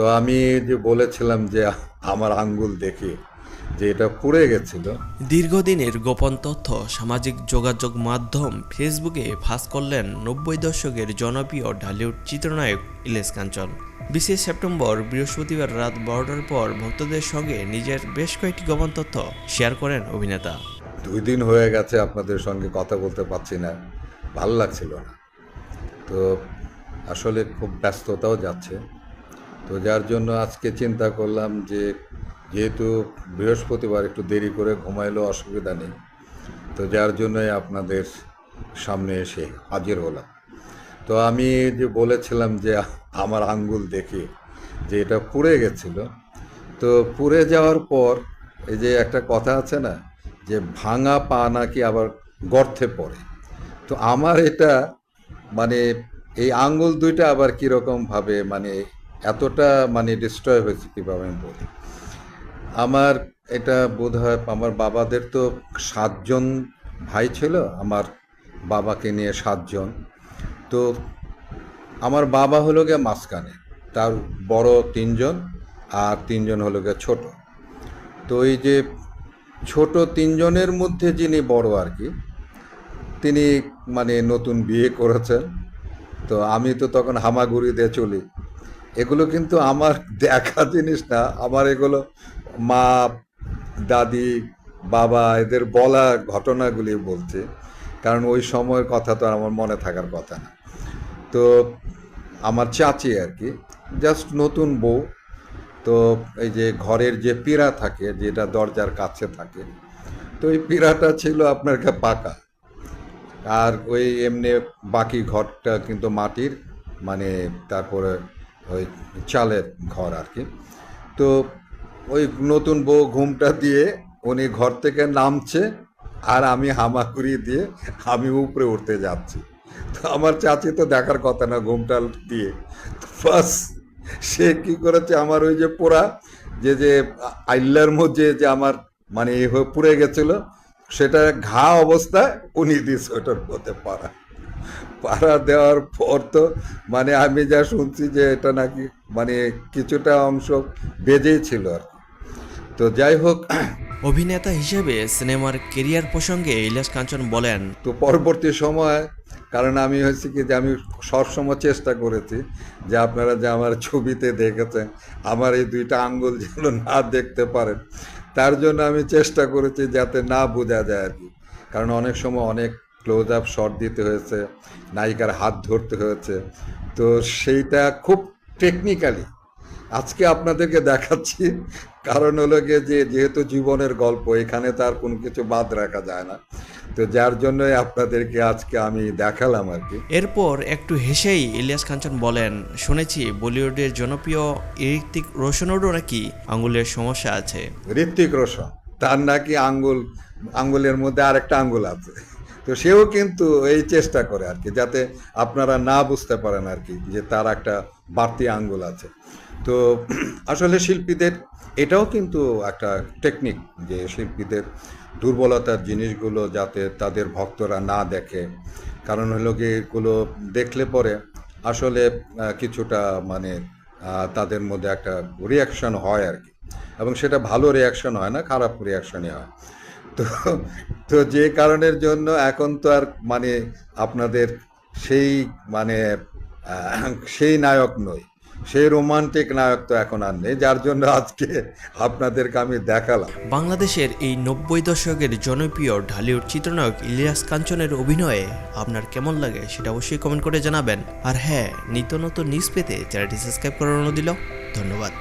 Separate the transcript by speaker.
Speaker 1: তো আমি যে বলেছিলাম যে আমার আঙ্গুল দেখে যে এটা পুড়ে গেছিল।
Speaker 2: দীর্ঘদিনের গোপন তথ্য সামাজিক যোগাযোগ মাধ্যম ফেসবুকে ফাঁস করলেন নব্বই দশকের জনপ্রিয় ঢালিউড চিত্রনায়ক ইলেশ কাঞ্চন। বিশে সেপ্টেম্বর বৃহস্পতিবার রাত বারোটার পর ভক্তদের সঙ্গে নিজের বেশ কয়েকটি গোপন তথ্য শেয়ার করেন অভিনেতা।
Speaker 1: দুই দিন হয়ে গেছে আপনাদের সঙ্গে কথা বলতে পারছি না ভালো লাগছিল না। তো আসলে খুব ব্যস্ততাও যাচ্ছে। তো যার জন্য আজকে চিন্তা করলাম যে যেহেতু বৃহস্পতিবার একটু দেরি করে ঘুমাইলেও অসুবিধা নেই, তো যার জন্যই আপনাদের সামনে এসে হাজির হলাম। তো আমি যে বলেছিলাম যে আমার আঙ্গুল দেখে যে এটা পুড়ে গেছিল, তো পুড়ে যাওয়ার পর এই যে একটা কথা আছে না যে ভাঙা পা নাকি আবার গর্তে পড়ে। তো আমার এটা মানে এই আঙ্গুল দুইটা আবার কীরকমভাবে মানে এতটা মানে ডিস্ট্রয় হয়েছে কীভাবে আমি বলি? আমার এটা বোধ হয় আমার বাবাদের তো সাতজন ভাই ছিল, আমার বাবাকে নিয়ে সাতজন। তো আমার বাবা হলো গিয়ে মাঝখানে, তার বড় তিনজন আর তিনজন হলো গিয়ে ছোট। তো এই যে ছোট তিনজনের মধ্যে যিনি বড় আর কি, তিনি মানে নতুন বিয়ে করেছেন। তো আমি তো তখন হামাগুড়ি দিয়ে চলি। এগুলো কিন্তু আমার দেখা জিনিস না। আমার এগুলো মা, দাদি, বাবা এদের বলা ঘটনাগুলি বলছে। কারণ ওই সময়ের কথা তো আর আমার মনে থাকার কথা না। তো আমার চাচি আর কি জাস্ট নতুন বউ। তো এই যে ঘরের যে পীড়া থাকে, যেটা দরজার কাছে থাকে, তো ওই পীড়াটা ছিল আপনার পাকা। আর ওই এমনি বাকি ঘরটা কিন্তু মাটির মানে তারপরে ওই চালের ঘর আর কি। তো ওই নতুন বউ ঘুমটা দিয়ে উনি ঘর থেকে নামছে আর আমি হামা হামাকুড়ি দিয়ে আমি উপরে উঠতে যাচ্ছি। তো আমার চাচি তো দেখার কথা না ঘুমটা দিয়ে। বাস, সে কি করেছে আমার ওই যে পোড়া, যে যে আইল্লার মধ্যে যে আমার মানে এ হয়ে পুড়ে গেছিল, সেটা ঘা অবস্থায় উনি দিস ওটার মধ্যে পাড়া। পাড়া দেওয়ার পর তো মানে আমি যা শুনছি যে এটা নাকি মানে কিছুটা অংশ বেজেই ছিল আর কি। তো যাই হোক
Speaker 2: অভিনেতা হিসেবে সিনেমার কেরিয়ার প্রসঙ্গে ইলিয়াস কাঞ্চন বলেন
Speaker 1: তো পরবর্তী সময় কারণ আমি হয়েছে কি যে আমি সবসময় চেষ্টা করেছি যে আপনারা যে আমার ছবিতে দেখেছেন আমার এই দুইটা আঙ্গুল যেন না দেখতে পারেন তার জন্য আমি চেষ্টা করেছি যাতে না বোঝা যায় আর কি কারণ অনেক সময় অনেক ক্লোজ আপ শট দিতে হয়েছে নায়িকার হাত ধরতে হয়েছে। তো সেইটা খুব টেকনিক্যালি আজকে আপনাদেরকে দেখাচ্ছি। কারণ হলো গিয়ে যে যেহেতু জীবনের গল্প এখানে তার কোনো কিছু বাদ রাখা যায় না। তো যার জন্যই আপনাদেরকে আজকে আমি দেখালাম আর কি।
Speaker 2: এরপর একটু হেসেই ইলিয়াস কাঞ্চন বলেন শুনেছি বলিউডের জনপ্রিয় ঋত্বিক রোশনেরও নাকি আঙুলের সমস্যা আছে।
Speaker 1: ঋত্বিক রোশন তার নাকি আঙ্গুল আঙ্গুলের মধ্যে আরেকটা আঙ্গুল আছে। তো সেও কিন্তু এই চেষ্টা করে আর কি, যাতে আপনারা না বুঝতে পারেন আর কি যে তার একটা বাড়তি আঙ্গুল আছে। তো আসলে শিল্পীদের, এটাও কিন্তু একটা টেকনিক যে শিল্পীদের দুর্বলতার জিনিসগুলো যাতে তাদের ভক্তরা না দেখে। কারণ হলো কি এগুলো দেখলে পরে আসলে কিছুটা মানে তাদের মধ্যে একটা রিয়াকশন হয় আর কি। এবং সেটা ভালো রিয়াকশন হয় না, খারাপ রিয়াকশনই হয়। তো তো যে কারণের জন্য এখন তো আর মানে আপনাদের সেই মানে সেই নায়ক নই, সেই রোমান্টিক নায়ক তো এখন আর নেই, যার জন্য আজকে আপনাদেরকে আমি দেখালাম।
Speaker 2: বাংলাদেশের এই নব্বই দশকের জনপ্রিয় ঢালিউড চিত্রনায়ক ইলিয়াস কাঞ্চনের অভিনয়ে আপনার কেমন লাগে সেটা অবশ্যই কমেন্ট করে জানাবেন। আর হ্যাঁ নিত্য নতুন নিউজ পেতে চ্যানেলটি সাবস্ক্রাইব করানো দিল ধন্যবাদ।